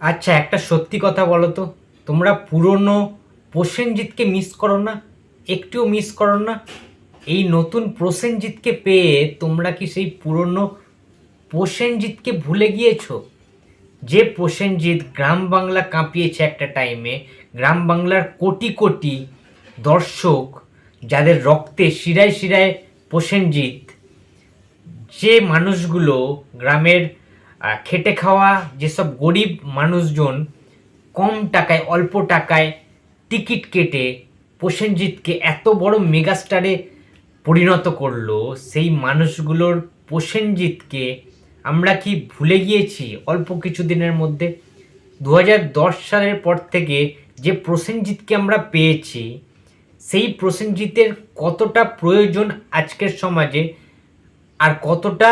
আচ্ছা একটা সত্যি কথা বলো তো। তোমরা পুরনো প্রসেনজিৎকে মিস করো না? একটুও মিস করো না? এই নতুন প্রসেনজিৎকে পেয়ে তোমরা কি সেই পুরনো প্রসেনজিৎকে ভুলে গিয়েছো? যে প্রসেনজিৎ গ্রাম বাংলা কাঁপিয়েছে একটা টাইমে গ্রাম বাংলার কোটি কোটি দর্শক যাদের রক্তে শিরায় শিরায় প্রসেনজিৎ, যে মানুষগুলো গ্রামের খেটে খাওয়া যেসব গরিব মানুষজন কম টাকায়, অল্প টাকায় টিকিট কেটে প্রসেনজিৎকে এত বড় মেগাস্টারে পরিণত করল, সেই মানুষগুলোর প্রসেনজিৎকে আমরা কি ভুলে গিয়েছি অল্প কিছু দিনের মধ্যে? দু হাজার দশ সালের পর থেকে যে প্রসেনজিৎকে আমরা পেয়েছি, সেই প্রসেনজিতের কতটা প্রয়োজন আজকের সমাজে আর কতটা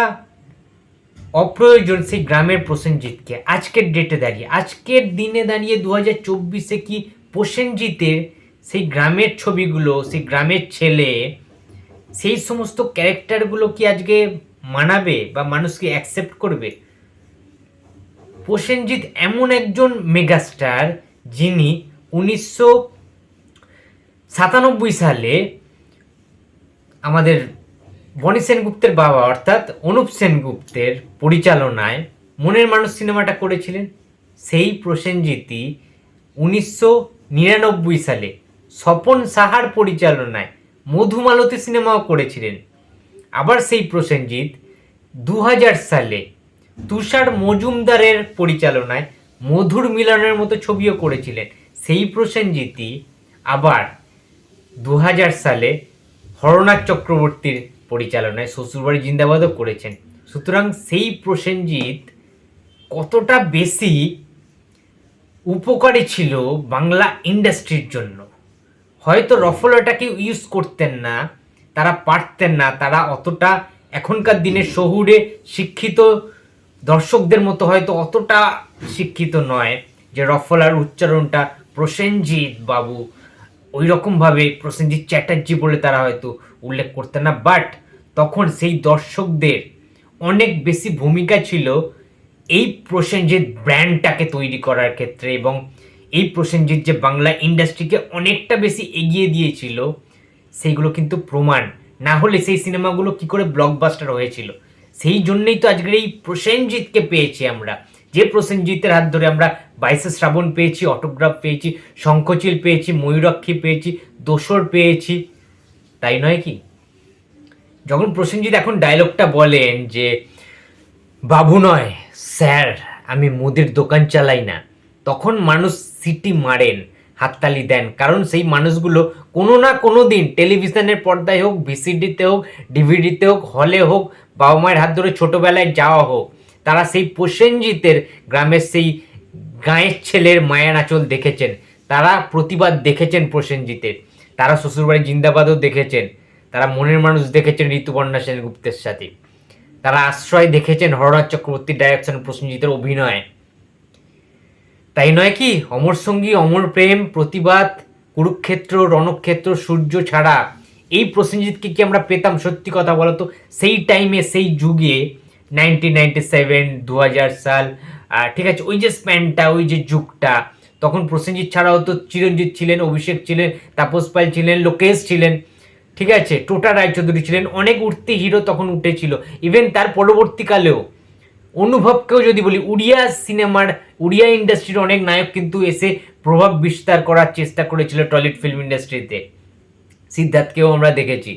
অপ্রয়োজন সেই গ্রামের প্রসেনজিৎকে। আজকের ডেটে দাঁড়িয়ে। আজকের দিনে দাঁড়িয়ে দু হাজার চব্বিশে কি প্রসেনজিতের সেই গ্রামের ছবিগুলো, সেই গ্রামের ছেলে, সেই সমস্ত ক্যারেক্টারগুলো কি আজকে মানাবে বা মানুষকে অ্যাকসেপ্ট করবে? প্রসেনজিৎ এমন একজন মেগাস্টার যিনি উনিশশো সাতানব্বই সালে আমাদের বনি সেনগুপ্তের বাবা, অর্থাৎ অনুপ সেনগুপ্তের পরিচালনায় মনের মানুষ সিনেমাটা করেছিলেন। সেই প্রসেনজিৎই উনিশশো নিরানব্বই সালে স্বপন সাহার পরিচালনায় মধুমালতী সিনেমাও করেছিলেন। আবার সেই প্রসেনজিৎ দু হাজার সালে তুষার মজুমদারের পরিচালনায় মধুর মিলনের মতো ছবিও করেছিলেন। সেই প্রসেনজিৎই আবার দু হাজার সালে হরনাথ চক্রবর্তীর পরিচালনায় শ্বশুরবাড়ি জিন্দাবাদও করেছেন। সুতরাং সেই প্রসেনজিৎ কতটা বেশি উপকারী ছিল বাংলা ইন্ডাস্ট্রির জন্য। হয়তো রফলটাকে ইউজ করতেন না, তারা পারতেন না, তারা অতটা এখনকার দিনে শহুরে শিক্ষিত দর্শকদের মতো হয়তো অতটা শিক্ষিত নয় যে রফলার উচ্চারণটা প্রসেনজিৎ বাবু। ওই রকমভাবে প্রসেনজিৎ চ্যাটার্জি বলে তারা হয়তো উল্লেখ করতেন না বাট তখন সেই দর্শকদের অনেক বেশি ভূমিকা ছিল এই প্রসেনজিৎ ব্র্যান্ডটাকে তৈরি করার ক্ষেত্রে এবং এই প্রসেনজিৎ যে বাংলা ইন্ডাস্ট্রিকে অনেকটা বেশি এগিয়ে দিয়েছিল, সেইগুলো কিন্তু প্রমাণ। না হলে সেই সিনেমাগুলো কি করে ব্লকবাস্টার হয়েছিল? সেই জন্যই তো আজকের এই প্রসেনজিৎকে পেয়েছি আমরা। যে প্রসেনজিতের হাত ধরে আমরা বাইশে শ্রাবণ পেয়েছি অটোগ্রাফ পেয়েছি, শঙ্খচিল পেয়েছি, ময়ূরাক্ষী পেয়েছি, দোসর পেয়েছি তাই নয় কি? যখন প্রসেনজিৎ এখন ডায়লগটা বলেন যে, বাবু নয়, স্যার, আমি মুদির দোকান চালাই না। তখন মানুষ সিটি মারেন, হাততালি দেন। কারণ সেই মানুষগুলো কোনো না কোনো দিন টেলিভিশনের পর্দায় হোক, ভিসিডিতে হোক, ডিভিডিতে হোক, হলে হোক বাবা মায়ের হাত ধরে ছোটোবেলায় যাওয়া হোক, তারা সেই প্রসেনজিতের গ্রামের সেই গাঁয়ের ছেলের মায়া নাচল দেখেছেন। তারা প্রতিবাদ দেখেছেন প্রসেনজিতের। তারা শ্বশুরবাড়ি জিন্দাবাদও দেখেছেন। তারা মনের মানুষ দেখেছেন ঋতুপর্ণা সেনগুপ্তের সাথে। তারা আশ্রয় দেখেছেন হরনাথ চক্রবর্তীর ডাইরেকশন প্রসেনজিতের অভিনয়। তাই নয় কি, অমর সঙ্গী, অমর প্রেম, প্রতিবাদ, কুরুক্ষেত্র, রণক্ষেত্র, সূর্য ছাড়া এই প্রসেনজিৎকে কি আমরা পেতাম? সত্যি কথা বলতো, সেই টাইমে সেই যুগে নাইনটিন নাইনটি সেভেন দু হাজার সাল ঠিক আছে, ওই যে স্প্যানটা ওই যে যুগটা তখন প্রসেনজিৎ ছাড়াও তো চিরঞ্জিত ছিলেন, অভিষেক ছিলেন, তাপস পাল ছিলেন, লোকেশ ছিলেন, ঠিক আছে? টোটা রায়চৌধুরী ছিলেন, অনেক উঠতি হিরো তখন উঠেছিল। ইভেন তার পরবর্তীকালেও, অনুভবকেও যদি বলি, উড়িয়া সিনেমার, উড়িয়া ইন্ডাস্ট্রির অনেক নায়ক কিন্তু এসে প্রভাব বিস্তার করার চেষ্টা করেছিল টলিউড ফিল্ম ইন্ডাস্ট্রিতে সিদ্ধার্থকেও আমরা দেখেছি।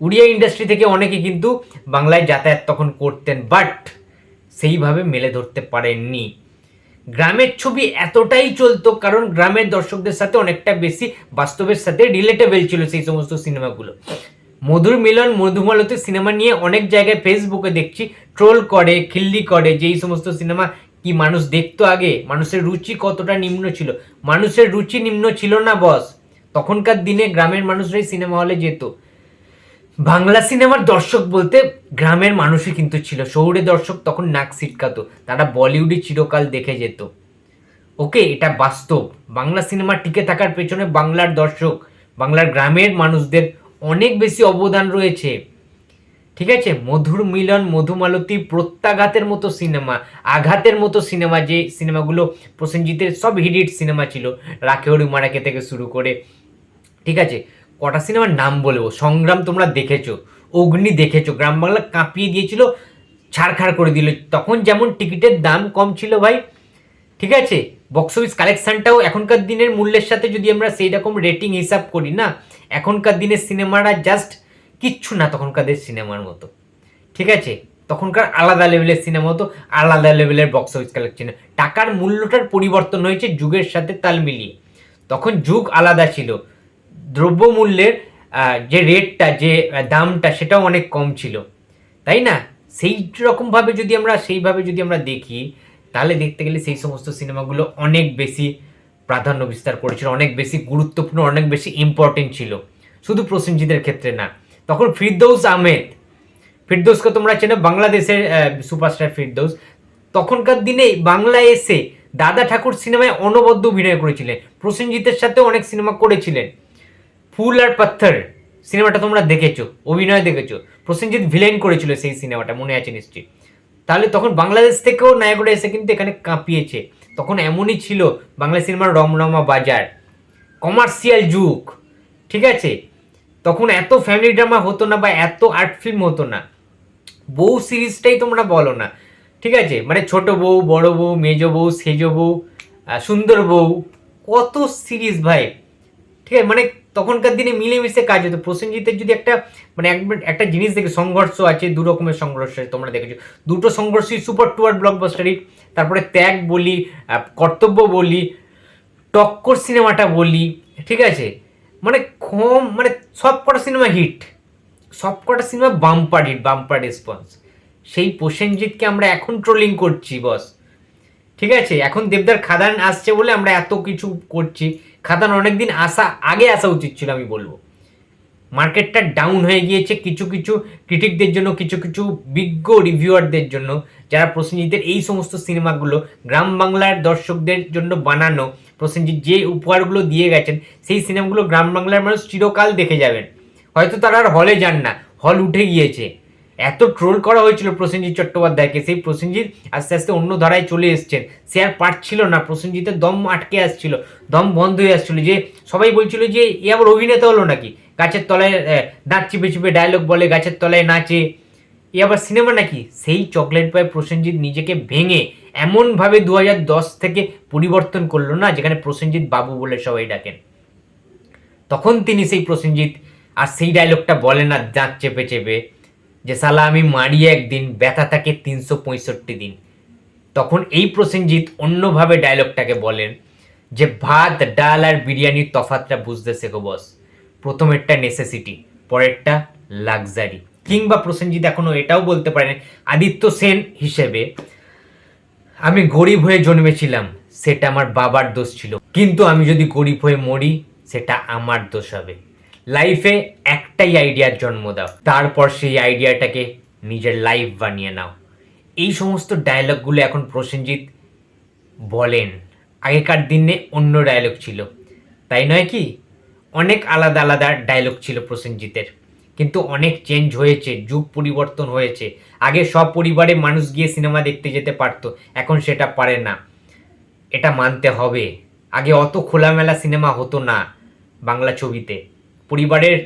উড়িয়া ইন্ডাস্ট্রি থেকে অনেকে কিন্তু বাংলায় যাতায়াত তখন করতেন, বাট সেইভাবে মেলে ধরতে পারেননি। গ্রামের ছবি এতটাই চলতো, কারণ গ্রামের দর্শকদের সাথে অনেকটা বেশি, বাস্তবের সাথে রিলেটেবল ছিল সেই সমস্ত সিনেমাগুলো। মধুর মিলন, মধুমালতী সিনেমা নিয়ে অনেক জায়গায় ফেসবুকে দেখছি ট্রোল করে, খিল্লি করে, যে এই সমস্ত সিনেমা কি মানুষ দেখতো আগে? মানুষের রুচি কতটা নিম্ন ছিল? মানুষের রুচি নিম্ন ছিল না বস তখনকার দিনে গ্রামের মানুষরাই সিনেমা হলে যেত। বাংলা সিনেমার দর্শক বলতে গ্রামের মানুষই কিন্তু ছিল। শহুরে দর্শক তখন নাক সিটকাতো তারা বলিউডে চিরকাল দেখে যেত। ওকে, এটা বাস্তব। বাংলা সিনেমা টিকে থাকার পেছনে বাংলার দর্শক, বাংলার গ্রামের মানুষদের অনেক বেশি অবদান রয়েছে। ঠিক আছে? মধুর মিলন, মধুমালতী, প্রত্যাঘাতের মতো সিনেমা, আঘাতের মতো সিনেমা, যে সিনেমাগুলো প্রসেনজিতের সব হিট সিনেমা ছিল রাখে হরি মারাকে থেকে শুরু করে। ঠিক আছে? কটা সিনেমার নাম বলব? সংগ্রাম তোমরা দেখেছ, অগ্নি দেখেছ, গ্রাম বাংলা কাঁপিয়ে দিয়েছিল, ছাড়খাড় করে দিল। তখন যেমন টিকিটের দাম কম ছিল ভাই, ঠিক আছে? বক্স অফিস কালেকশানটাও এখনকার দিনের মূল্যের সাথে যদি আমরা সেই রকম রেটিং হিসাব করি না, এখনকার দিনের সিনেমাটা জাস্ট কিচ্ছু না তখনকার সিনেমার মতো। ঠিক আছে? তখনকার আলাদা লেভেলের সিনেমা হতো, আলাদা লেভেলের বক্স অফিস কালেকশন টাকার মূল্যটার পরিবর্তন হয়েছে যুগের সাথে তাল মিলিয়ে। তখন যুগ আলাদা ছিল। দ্রব্যমূল্যের যে রেটটা, যে দামটা, সেটাও অনেক কম ছিল। তাই না? সেই রকমভাবে যদি আমরা, সেইভাবে যদি আমরা দেখি, তাহলে দেখতে গেলে সেই সমস্ত সিনেমাগুলো অনেক বেশি প্রাধান্য বিস্তার করেছিল, অনেক বেশি গুরুত্বপূর্ণ, অনেক বেশি ইম্পর্টেন্ট ছিল। শুধু প্রসেনজিতের ক্ষেত্রে না। তখন ফিরদৌস আহমেদ, ফিরদৌসকে তোমরা চেনো, বাংলাদেশের সুপারস্টার ফিরদৌস। তখনকার দিনে বাংলায় এসে দাদা ঠাকুর সিনেমায় অনবদ্য অভিনয় করেছিলেন। প্রসেনজিতের সাথেও অনেক সিনেমা করেছিলেন। ফুল আর পাথর সিনেমাটা তোমরা দেখেছ, অভিনয় দেখেছ। প্রসেনজিৎ ভিলেন করেছিল সেই সিনেমাটা, মনে আছে নিশ্চয়ই। তাহলে তখন বাংলাদেশ থেকেও নায়করা এসে কিন্তু এখানে কাঁপিয়েছে। তখন এমনই ছিল বাংলা সিনেমার রমরমা বাজার কমার্শিয়াল যুগ, ঠিক আছে? তখন এত ফ্যামিলি ড্রামা হতো না বা এত আর্ট ফিল্ম হতো না। বউ সিরিজটাই তোমরা বলো না, ঠিক আছে? মানে ছোট বউ, বড় বউ, মেজ বউ, সেজ বউ সুন্দর বউ, কত সিরিজ ভাই, ঠিক আছে? মানে তখনকার দিনে মিলেমিশে কাজ হতো। প্রসেনজিতের যদি একটা মানে এক- একটা জিনিস দেখে সংঘর্ষ আছে, দু রকমের সংঘর্ষ তোমরা দেখেছ। দুটো সংঘর্ষই সুপার টুয়ার ব্লকবাস্টারই তারপরে ত্যাগ বলি কর্তব্য বলি, টক্কর সিনেমাটা বলি, ঠিক আছে? মানে কম মানে সব কটা সিনেমা হিট সব কটা cinema bumper hit bumper response সেই প্রসেনজিৎকে আমরা এখন ট্রোলিং করছি বস ঠিক আছে? এখন দেবদার খাদান আসছে বলে আমরা এত কিছু করছি। খাদান অনেকদিন আসা, আগে আসা উচিত ছিল, আমি বলব। মার্কেটটা ডাউন হয়ে গিয়েছে কিছু কিছু ক্রিটিকদের জন্য, কিছু কিছু বিজ্ঞ রিভিউয়ারদের জন্য, যারা প্রসেনজিতের এই সমস্ত সিনেমাগুলো গ্রাম বাংলার দর্শকদের জন্য বানানো, প্রসেনজিৎ যে উপহারগুলো দিয়ে গেছেন, সেই সিনেমাগুলো গ্রাম বাংলার মানুষ চিরকাল দেখে যাবেন। হয়তো তারা আর হলে যান না হল উঠে গিয়েছে। এত ট্রোল করা হয়েছিল প্রসেনজিৎ চট্টোপাধ্যায়কে। সেই প্রসেনজিৎ আস্তে আস্তে অন্য ধারায় চলে এসছেন। সে আর পারছিল না, প্রসেনজিতের দম আটকে আসছিল, দম বন্ধ হয়ে আসছিল যে সবাই বলছিল যে, এ আবার অভিনেতা হলো নাকি? গাছের তলায় দাঁত চিপে চিপে ডায়লগ বলে, গাছের তলায় নাচে। এ আবার সিনেমা নাকি? সেই চকলেট পায় প্রসেনজিৎ নিজেকে ভেঙে এমনভাবে দু হাজার দশ থেকে পরিবর্তন করল না, যেখানে প্রসেনজিৎ বাবু বলে সবাই ডাকেন। তখন তিনি সেই প্রসেনজিৎ আর সেই ডায়লগটা বলে না, দাঁত চেপে চেপে। যে সালা আমি মারি একদিন, ব্যথা থাকে তিনশো পঁয়ষট্টি দিন। তখন এই প্রসেনজিৎ অন্যভাবে ডায়লগটাকে বলেন যে, ভাত, ডাল আর বিরিয়ানির তফাতটা বুঝতে শেখো বস প্রথমেরটা নেসেসিটি পরেরটা লাক্সারি কিংবা প্রসেনজিৎ এখনও এটাও বলতে পারেন, আদিত্য সেন হিসেবে আমি গরিব হয়ে জন্মেছিলাম, সেটা আমার বাবার দোষ ছিল। কিন্তু আমি যদি গরিব হয়ে মরি, সেটা আমার দোষ হবে। লাইফে একটাই আইডিয়ার জন্ম দাও। তারপর সেই আইডিয়াটাকে নিজের লাইফ বানিয়ে নাও। এই সমস্ত ডায়লগগুলো এখন প্রসেনজিৎ বলেন। আগেকার দিনে অন্য ডায়লগ ছিল। তাই নয় কি? অনেক আলাদা আলাদা ডায়লগ ছিল প্রসেনজিতের। কিন্তু অনেক চেঞ্জ হয়েছে, যুগ পরিবর্তন হয়েছে। আগে সব পরিবারে মানুষ গিয়ে সিনেমা দেখতে যেতে পারতো, এখন সেটা পারে না। এটা মানতে হবে। আগে অত খোলামেলা সিনেমা হতো না বাংলা ছবিতে। পরিবারের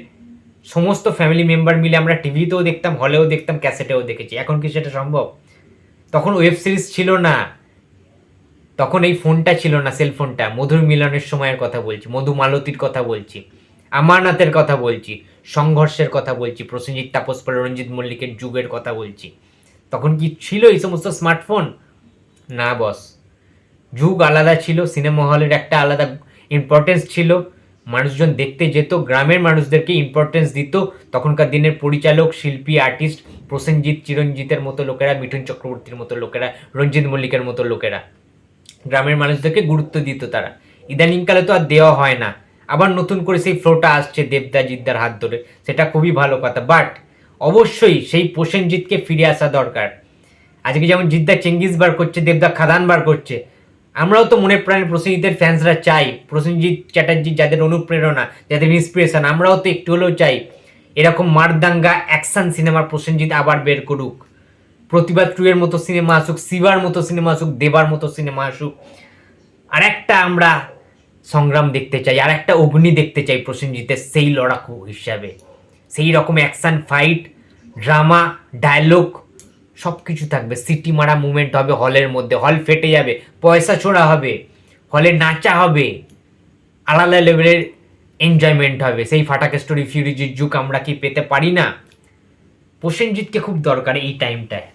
সমস্ত ফ্যামিলি মেম্বার মিলে আমরা টিভিতেও দেখতাম হলেও দেখতাম ক্যাসেটেও দেখেছি। এখন কি সেটা সম্ভব? তখন ওয়েব সিরিজ ছিল না। তখন এই ফোনটা ছিল না সেল ফোনটা মধুর মিলনের সময়ের কথা বলছি, মধু মালতীর কথা বলছি, আমানাতের কথা বলছি, সংঘর্ষের কথা বলছি, প্রসেনজিৎ তাপস পাল, রঞ্জিত মল্লিকের যুগের কথা বলছি। তখন কি ছিল এই সমস্ত স্মার্টফোন না বস যুগ আলাদা ছিল সিনেমা হলের একটা আলাদা ইম্পর্টেন্স ছিল। মানুষজন দেখতে যেত, গ্রামের মানুষদেরকে ইম্পর্টেন্স দিত। তখনকার দিনের পরিচালক, শিল্পী আর্টিস্ট প্রসেনজিৎ, চিরঞ্জিতের মতো লোকেরা, মিঠুন চক্রবর্তীর মতো লোকেরা, রঞ্জিত মল্লিকের মতো লোকেরা। গ্রামের মানুষদেরকে গুরুত্ব দিত তারা। ইদানিংকালে তো আর দেওয়া হয় না। আবার নতুন করে সেই ফ্লোটা আসছে দেবদা জিদ্দার হাত ধরে। সেটা খুবই ভালো কথা। বাট অবশ্যই সেই প্রসেনজিৎকে ফিরে আসা দরকার। আজকে যেমন জিদ্দা চেঙ্গিস বার করছে, দেবদা খাদান বার করছে আমরাও তো মনে প্রাণে প্রসেনজিতের ফ্যান্সরা চাই। প্রসেনজিৎ চ্যাটার্জি যাদের অনুপ্রেরণা, যাদের ইন্সপিরেশন আমরাও তো একটু হলেও চাই। এরকম মারদাঙ্গা অ্যাকশন সিনেমার প্রসেনজিৎ আবার বের করুক। প্রতিবাদ টু এর মতো সিনেমা আসুক, শিবার মতো সিনেমা আসুক, দেবার মতো সিনেমা আসুক। আর একটা আমরা সংগ্রাম দেখতে চাই আর একটা অগ্নি দেখতে চাই প্রসেনজিতের সেই লড়াকু হিসাবে। সেই রকম অ্যাকশন ফাইট ড্রামা ডায়লগ সব কিছু থাকবে। সিটি মারা মুভমেন্ট হবে, হলের মধ্যে। হল ফেটে যাবে, পয়সা ছোড়া হবে, হলে নাচা হবে। আলাদা লেভেলের এনজয়মেন্ট হবে। সেই ফাটাকে স্টোরি ফিউরিজির যুগ আমরা কি পেতে পারি না? প্রসেনজিৎকে খুব দরকার এই টাইমটায়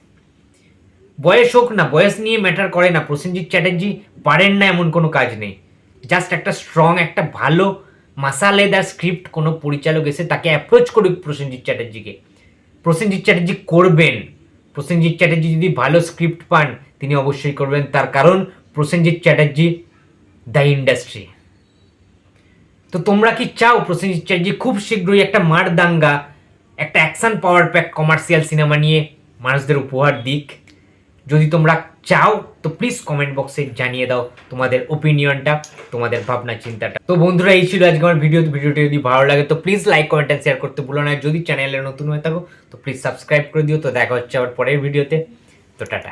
বয়স হোক না, বয়স নিয়ে ম্যাটার করে না। প্রসেনজিৎ চ্যাটার্জি পারেন না এমন কোনো কাজ নেই। জাস্ট একটা স্ট্রং একটা ভালো মাসালেদার স্ক্রিপ্ট কোনো পরিচালক এসে তাকে অ্যাপ্রোচ করুক প্রসেনজিৎ চ্যাটার্জিকে। প্রসেনজিৎ চ্যাটার্জি করবেন। প্রসেনজিৎ চ্যাটার্জি যদি ভালো স্ক্রিপ্ট পান, তিনি অবশ্যই করবেন। তার কারণ, প্রসেনজিৎ চ্যাটার্জি দ্য ইন্ডাস্ট্রি তো তোমরা কি চাও প্রসেনজিৎ চ্যাটার্জি খুব শীঘ্রই একটা মার দাঙ্গা একটা action power pack commercial cinema নিয়ে মানুষদের উপহার দিক? যদি তোমরা চাও, তো প্লিজ কমেন্ট বক্সে জানিয়ে দাও তোমাদের ওপিনিয়নটা তোমাদের ভাবনা, চিন্তাটা। তো বন্ধুরা, এই ছিল আজকে আমার ভিডিও ভিডিওটি যদি ভালো লাগে, তো প্লিজ লাইক কমেন্ট শেয়ার করতে ভুলো না। যদি চ্যানেলে নতুন হয়ে থাকো, তো প্লিজ সাবস্ক্রাইব করে দিও। তো দেখা হচ্ছে আবার পরের ভিডিওতে তো টাটা।